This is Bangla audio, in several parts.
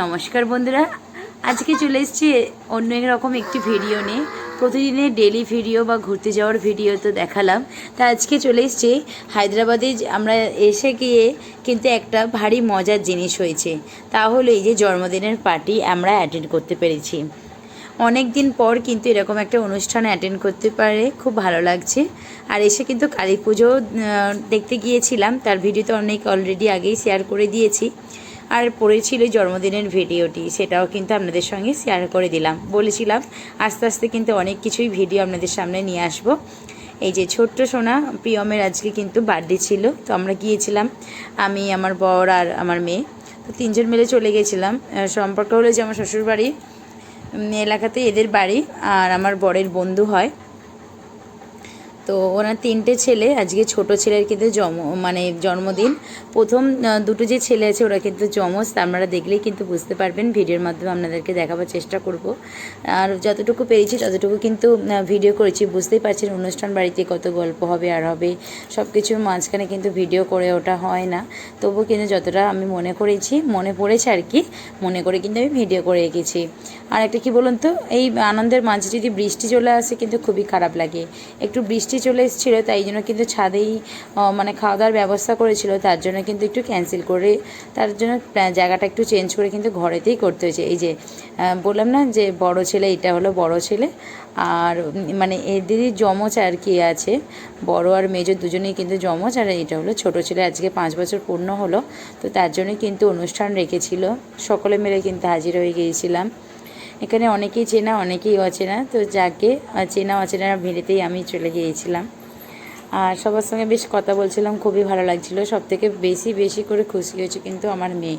নমস্কার বন্ধুরা। আজকে চলে এসেছি অন্য এক রকম একটি ভিডিও নিয়ে। প্রতিদিনের ডেলি ভিডিও বা ঘুরতে যাওয়ার ভিডিও তো দেখালাম। তা আজকে চলে এসেছি হায়দ্রাবাদে। আমরা এসে গিয়ে কিন্তু একটা ভারী মজার জিনিস হয়েছে। তা হলো এই যে জন্মদিনের পার্টি আমরা অ্যাটেন্ড করতে পেরেছি। অনেক দিন পর কিন্তু এরকম একটা অনুষ্ঠান অ্যাটেন্ড করতে পারে, খুব ভালো লাগছে। আর এসে কিন্তু কালী পুজো দেখতে গিয়েছিলাম। তার ভিডিও তো অনেক অলরেডি আগেই শেয়ার করে দিয়েছি। আর পড়েছিল জন্মদিনের ভিডিওটি, সেটাও কিন্তু আপনাদের সঙ্গে শেয়ার করে দিলাম। বলেছিলাম, আস্তে আস্তে কিন্তু অনেক কিছুই ভিডিও আপনাদের সামনে নিয়ে আসব। এই যে ছোট্ট সোনা, প্রিয়মের আজকে কিন্তু বার্থডে ছিল, তো আমরা গিয়েছিলাম, আমি, আমার বর আর আমার মেয়ে। তো তিনজন মিলে চলে গেছিলাম। সম্পর্ক হলো যে আমার শ্বশুরবাড়ি এলাকাতে এদের বাড়ি, আর আমার বরের বন্ধু হয়। তো ওনার তিনটে ছেলে, আজকে ছোট ছেলের কিন্তু জম মানে জন্মদিন। প্রথম দুটো যে ছেলে আছে ওরা কিন্তু যমজ তা আপনারা দেখলেই কিন্তু বুঝতে পারবেন। ভিডিওর মাধ্যমে আপনাদেরকে দেখাবার চেষ্টা করব। আর যতটুকু পেরেছি ততটুকু কিন্তু ভিডিও করেছি। বুঝতেই পারছেন অনুষ্ঠান বাড়িতে কত গল্প হবে, আর হবে। সব কিছুর মাঝখানে কিন্তু ভিডিও করে ওটা হয় না। তবু কিন্তু যতটা আমি মনে করেছি, মনে পড়েছে আর কি, মনে করে কিন্তু আমি ভিডিও করে রেখেছি। আর একটা কি বলুন তো? এই আনন্দের মাঝে যদি বৃষ্টি চলে আসে কিন্তু খুবই খারাপ লাগে। একটু বৃষ্টি চলে এসেছিল, তাই জন্য কিন্তু ছাদেই মানে খাওয়া দাওয়ার ব্যবস্থা করেছিল, তার জন্য কিন্তু একটু ক্যান্সেল করে, তার জন্য জায়গাটা একটু চেঞ্জ করে কিন্তু ঘরেতেই করতে হয়েছে। এই যে বললাম না যে বড় ছেলে, এটা হলো বড় ছেলে, আর মানে এদেরই যমজ আর কি আছে, বড় আর মেজর দুজনেই কিন্তু যমজ, আর এটা হলো ছোট ছেলে, আজকে পাঁচ বছর পূর্ণ হলো, তো তার জন্য কিন্তু অনুষ্ঠান রেখেছিল, সকলে মিলে কিন্তু হাজির হয়ে গিয়েছিলাম। এখানে অনেকেই চেনা, অনেকেই অচেনা। তো যাকে চেনা, অচেনা ভেড়েতেই আমি চলে গিয়েছিলাম। আর সবার সঙ্গে বেশ কথা বলছিলাম, খুবই ভালো লাগছিল। সব থেকে বেশি বেশি করে খুশি হয়েছে কিন্তু আমার মেয়ে।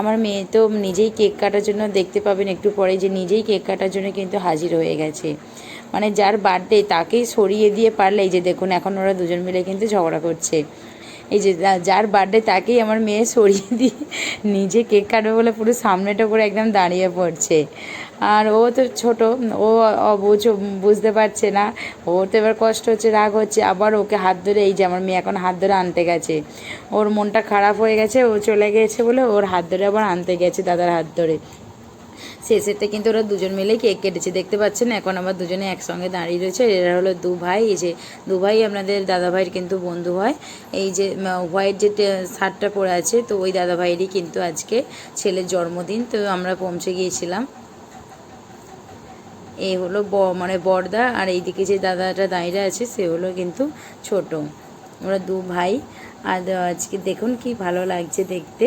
আমার মেয়ে তো নিজেই কেক কাটার জন্য দেখতে পাবেন একটু পরে যে নিজেই কেক কাটার জন্য কিন্তু হাজির হয়ে গেছে। মানে যার বার্থডে তাকেই সরিয়ে দিয়ে পারলে এই যে দেখুন, এখন ওরা দুজন মিলে কিন্তু ঝগড়া করছে। এই যে যার বার্থডে তাকেই আমার মেয়ে সরিয়ে দিয়ে নিজে কেক কাটবে বলে পুরো সামনেটা করে একদম দাঁড়িয়ে পড়ছে। আর ও তো ছোট, ও অবুঝ বুঝতে পারছে না। ওর তো এবার কষ্ট হচ্ছে, রাগ হচ্ছে। আবার ওকে হাত ধরে, এই যে আমার মেয়ে এখন হাত ধরে আনতে গেছে। ওর মনটা খারাপ হয়ে গেছে, ও চলে গেছে বলে ওর হাত ধরে আবার আনতে গেছে দাদার হাত ধরে। শেষেতে কিন্তু ওরা দুজন মিলে কেক কেটেছে, দেখতে পাচ্ছেন? এখন আবার দুজনে একসঙ্গে দাঁড়িয়ে রয়েছে এরা হলো দু ভাই এই যে দু ভাই আপনাদের দাদা ভাইয়ের কিন্তু বন্ধু হয়। এই যে হোয়াইট যে শার্টটা পরে আছে, তো ওই দাদা ভাইয়েরই কিন্তু আজকে ছেলের জন্মদিন। তো আমরা পৌঁছে গিয়েছিলাম। এই হলো ব মানে বড়দা আর এইদিকে যে দাদাটা দাঁড়িয়ে আছে, সে হলো কিন্তু ছোট। ওরা দু ভাই আর আজকে দেখুন কি ভালো লাগছে দেখতে।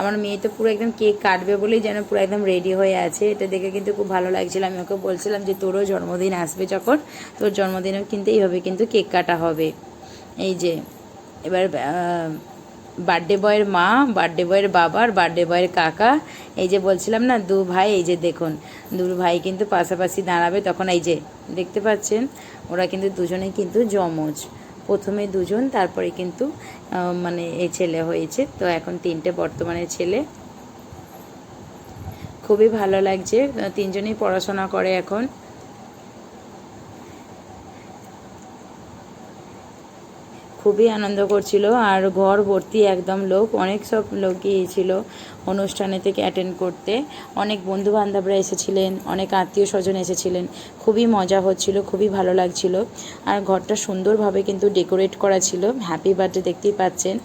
আমার মেয়ে তো পুরো একদম কেক কাটবে বলেই যেন পুরো একদম রেডি হয়ে আছে। এটা দেখে কিন্তু খুব ভালো লাগছিল। আমি ওকে বলছিলাম যে, তোরও জন্মদিন আসবে যখন, তোর জন্মদিনেও কিন্তু এইভাবে কিন্তু কেক কাটা হবে। এই যে, এবার বার্থডে বয়ের মা বার্থডে বয়ের বাবা আর বার্থডে বয়ের কাকা। এই যে বলছিলাম না, দু ভাই, এই যে দেখুন, দু ভাই কিন্তু পাশাপাশি দাঁড়াবে। তখন এই যে, দেখতে পাচ্ছেন, ওরা কিন্তু দুজনেই কিন্তু যমজ। প্রথমে দুজন, তারপরে কিন্তু মানে এই ছেলে হয়েছে। তো এখন তিনটে বর্তমানে ছেলে। খুবই ভালো লাগছে। তিনজনই পড়াশোনা করে এখন। খুবই আনন্দ করছিল আর ঘর ভর্তি একদম লোক, অনেক সব লোক গিয়েছিল অনুষ্ঠানে থেকে অ্যাটেন্ড করতে। অনেক বন্ধু বান্ধবরা এসেছিলেন, অনেক আত্মীয় স্বজন এসেছিলেন। খুবই মজা হচ্ছিল, খুবই ভালো লাগছিল। আর ঘরটা সুন্দরভাবে কিন্তু ডেকোরেট করা ছিল হ্যাপি বার্থডে দেখতেই পাচ্ছেন।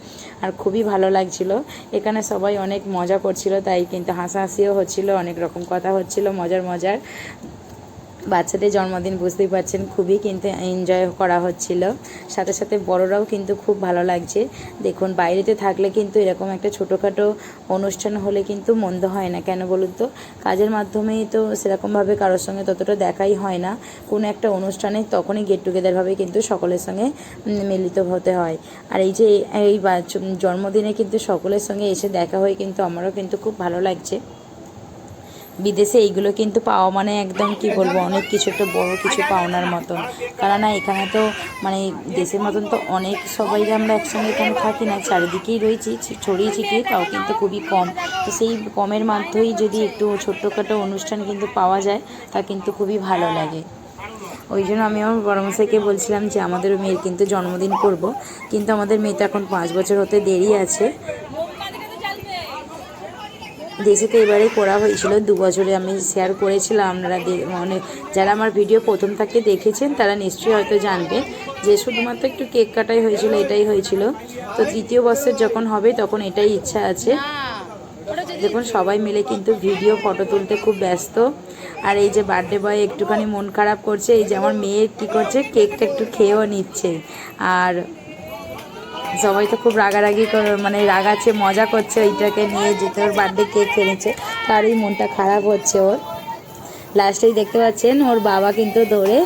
আর খুবই ভালো লাগছিল। এখানে সবাই অনেক মজা করছিল, তাই কিন্তু হাসাহাসিও হচ্ছিল, অনেক রকম কথা হচ্ছিল, মজার মজার। বাচ্চাদের জন্মদিন বুঝতেই পারছেন, খুবই কিন্তু এনজয় করা হচ্ছিল। সাথে সাথে বড়রাও কিন্তু খুব ভালো লাগছে। দেখুন, বাইরেতে থাকলে কিন্তু এরকম একটা ছোটোখাটো অনুষ্ঠান হলে কিন্তু মন্দ হয় না। কেন বলুন তো? কাজের মাধ্যমেই তো সেরকমভাবে কারোর সঙ্গে ততটা দেখাই হয় না। কোনো একটা অনুষ্ঠানে তখনই গেট টুগেদারভাবে কিন্তু সকলের সঙ্গে মিলিত হতে হয়। আর এই যে এই জন্মদিনে কিন্তু সকলের সঙ্গে এসে দেখা হয়ে কিন্তু আমারও কিন্তু খুব ভালো লাগছে। বিদেশে এইগুলো কিন্তু পাওয়া মানে একদম কি বলব, অনেক কিছু একটা বড় কিছু পাওনার মতন। কারণ না এখানে তো মানে দেশের মতন তো অনেক সবাই আমরা একসঙ্গে এখানে থাকি না, চারিদিকেই রয়েছি ছড়িয়ে ছিটিয়ে, তাও কিন্তু খুবই কম। তো সেই কমের মাধ্যমেই যদি একটু ছোট্টখাটো অনুষ্ঠান কিন্তু পাওয়া যায়, তা কিন্তু খুবই ভালো লাগে। ওই জন্য আমি আমার বড় মশাইকে বলছিলাম যে আমাদের মেয়ের কিন্তু জন্মদিন করব। কিন্তু আমাদের মেয়ে তো এখন পাঁচ বছর হতে দেরি আছে। দেশেতে এবারে করা হয়েছিল, দু বছরে আমি শেয়ার করেছিলাম। আপনারা মানে যারা আমার ভিডিও প্রথম থেকে দেখেছেন, তারা নিশ্চয়ই হয়তো জানবেন যে শুধুমাত্র একটু কেক কাটাই হয়েছিল, এটাই হয়েছিল। তো তৃতীয় বছর যখন হবে, তখন এটাই ইচ্ছা আছে। দেখুন, সবাই মিলে কিন্তু ভিডিও ফটো তুলতে খুব ব্যস্ত। আর এই যে বার্থডে বয় একটুখানি মন খারাপ করছে, এই যে আমার মেয়ে কী করছে, কেকটা একটু খেয়েও নিচ্ছে। আর সবাই তো খুব রাগারাগি মানে রাগাচ্ছে, মজা করছে, ওইটাকে নিয়ে যেতে ওর বার্থডে কেক এনেছে তারই মনটা খারাপ হচ্ছে ওর। লাস্টেই দেখতে পাচ্ছেন, ওর বাবা কিন্তু ধরে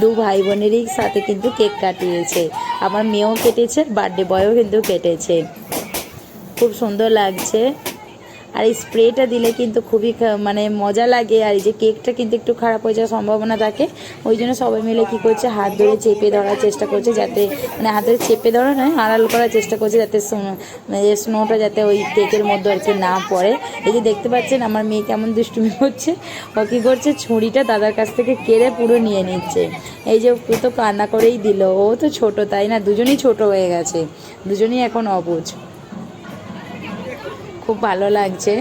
দু ভাই বোনেরই সাথে কিন্তু কেক কাটিয়েছে। আমার মেয়েও কেটেছে বার্থডে বয়ও কিন্তু কেটেছে। খুব সুন্দর লাগছে। আর এই স্প্রেটা দিলে কিন্তু খুবই মানে মজা লাগে, আর এই যে কেকটা কিন্তু একটু খারাপ হয়ে যাওয়ার সম্ভাবনা থাকে, ওই জন্য সবাই মিলে কী করছে, হাত ধরে চেপে ধরার চেষ্টা করছে যাতে মানে হাত ধরে চেপে ধরা নয়, আড়াল করার চেষ্টা করছে যাতে মানে স্নোটা যাতে ওই কেকের মধ্যে আর কি না পড়ে। এই যে দেখতে পাচ্ছেন আমার মেয়ে কেমন দুষ্টুমি করছে, ও কী করছে, ছুরিটা দাদার কাছ থেকে কেড়ে পুরো নিয়ে নিচ্ছে। এই যে তো কান্না করেই দিল, ও তো ছোট তাই না, দুজনেই ছোট হয়ে গেছে, দুজনেই এখন অবুঝ খুব ভালো লাগছে।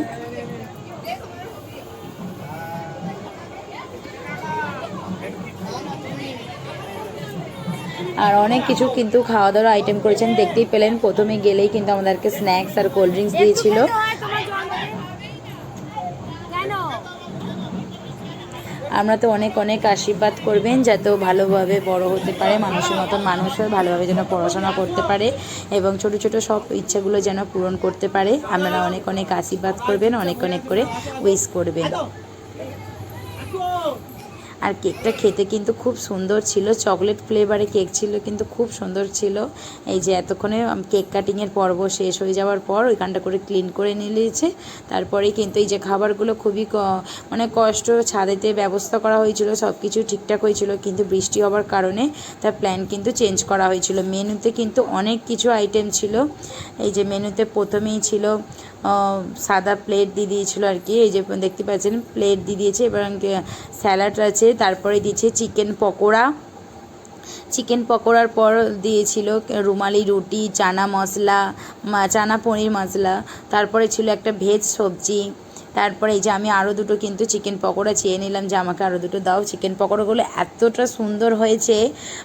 আর অনেক কিছু কিন্তু খাওয়া দাওয়ার আইটেম করেছেন, দেখতেই পেলেন। প্রথমে গেলেই কিন্তু আমাদেরকে স্ন্যাক্স আর কোল্ড ড্রিঙ্কস দিয়েছিল। আমরা তো অনেক অনেক আশীর্বাদ করবেন যাতে ও ভালোভাবে বড় হতে পারে, মানুষের মতন মানুষ হয়ে ভালোভাবে যেন পড়াশোনা করতে পারে এবং ছোট ছোট সব ইচ্ছাগুলো যেন পূরণ করতে পারে। আপনারা অনেক অনেক আশীর্বাদ করবেন, অনেক অনেক করে উইশ করবেন। আর কেকটা খেতে কিন্তু খুব সুন্দর ছিল। চকলেট ফ্লেভারে কেক ছিল, কিন্তু খুব সুন্দর ছিল। এই যে এতক্ষণে কেক কাটিংয়ের পর্ব শেষ হয়ে যাওয়ার পর ওইখানটা করে ক্লিন করে নিয়ে নিয়েছে। তারপরে কিন্তু এই যে খাবারগুলো খুবই মানে কষ্ট, ছাদেতে ব্যবস্থা করা হয়েছিল সব কিছু ঠিকঠাক হয়েছিল, কিন্তু বৃষ্টি হওয়ার কারণে তার প্ল্যান কিন্তু চেঞ্জ করা হয়েছিল। মেনুতে কিন্তু অনেক কিছু আইটেম ছিল। এই যে মেনুতে প্রথমেই ছিল সাদা প্লেট দিয়ে দিয়েছিলো আর কি। এই যে দেখতে পাচ্ছেন প্লেট দিয়ে দিয়েছে এবং স্যালাড আছে, তারপরে দিয়েছে চিকেন পকোড়া। চিকেন পকোড়ার পর দিয়েছিল রুমালি রুটি, চানা মশলা চানা পনির মশলা। তারপরে ছিল একটা ভেজ সবজি। তারপরে এই যে আমি আরও দুটো কিন্তু চিকেন পকোড়া চেয়ে নিলাম যে আমাকে আরও দুটো দাও। চিকেন পকোড়াগুলো এতটা সুন্দর হয়েছে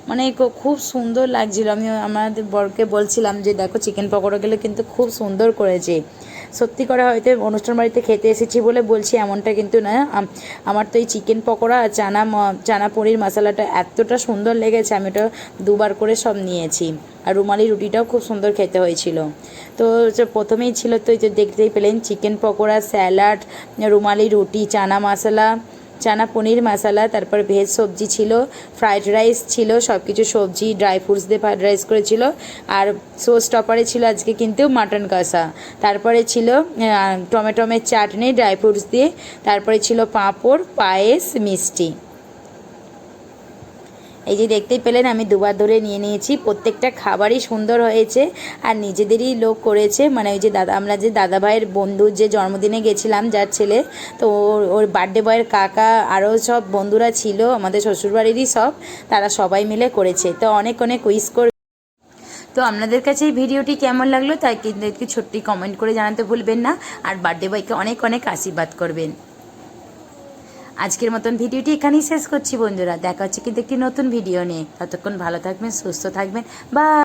মানে খুব সুন্দর লাগছিল। আমি আমাদের বরকে বলছিলাম যে, দেখো চিকেন পকোড়াগুলো কিন্তু খুব সুন্দর করেছে। সত্যি করে হয়তো অনুষ্ঠান বাড়িতে খেতে এসেছি বলে বলছি, এমনটা কিন্তু না। আমার তো এই চিকেন পকোড়া আর চানা চানা পনির মশালাটা এতটা সুন্দর লেগেছে, আমি ওটা দুবার করে সব নিয়েছি। আর রুমালি রুটিটাও খুব সুন্দর খেতে হয়েছিল। তো প্রথমেই ছিল তো এই যে দেখতেই পেলেন, চিকেন পকোড়া, স্যালাড, রুমালি রুটি, চানা মশলা চানা পনির মশলা, তারপর ভেজ সবজি ছিল ফ্রাইড রাইস ছিল সব কিছু সবজি ড্রাই ফ্রুটস দিয়ে ফ্রাইড রাইস করেছিল। আর সোস টপারে ছিল আজকে কিন্তু মাটন কষা। তারপরে ছিল টমেটোমের চাটনি ড্রাই ফ্রুটস দিয়ে। তারপরে ছিল পাঁপড়, পায়েস, মিষ্টি। এই যে দেখতেই পেলেন, আমি দুবার ধরে নিয়ে নিয়েছি। প্রত্যেকটা খাবারই সুন্দর হয়েছে আর নিজেদেরই লোক করেছে। মানে ওই যে দাদা, আমরা যে দাদা ভাইয়ের বন্ধুর যে জন্মদিনে গেছিলাম, যার ছেলে, তো ওর ওর বার্থডে বয়ের কাকা আরও সব বন্ধুরা ছিল, আমাদের শ্বশুরবাড়িরই সব, তারা সবাই মিলে করেছে। তো অনেক অনেক উইস করে তো আপনাদের কাছে এই ভিডিওটি কেমন লাগল তাই কিন্তু একটু ছোট্টই কমেন্ট করে জানাতে ভুলবেন না। আর বার্থডে বয়কে অনেক অনেক আশীর্বাদ করবেন। আজকের মতন ভিডিওটি এখানেই শেষ করছি বন্ধুরা। দেখা হচ্ছে কিন্তু একটি নতুন ভিডিও নিয়ে। ততক্ষণ ভালো থাকবেন, সুস্থ থাকবেন। বা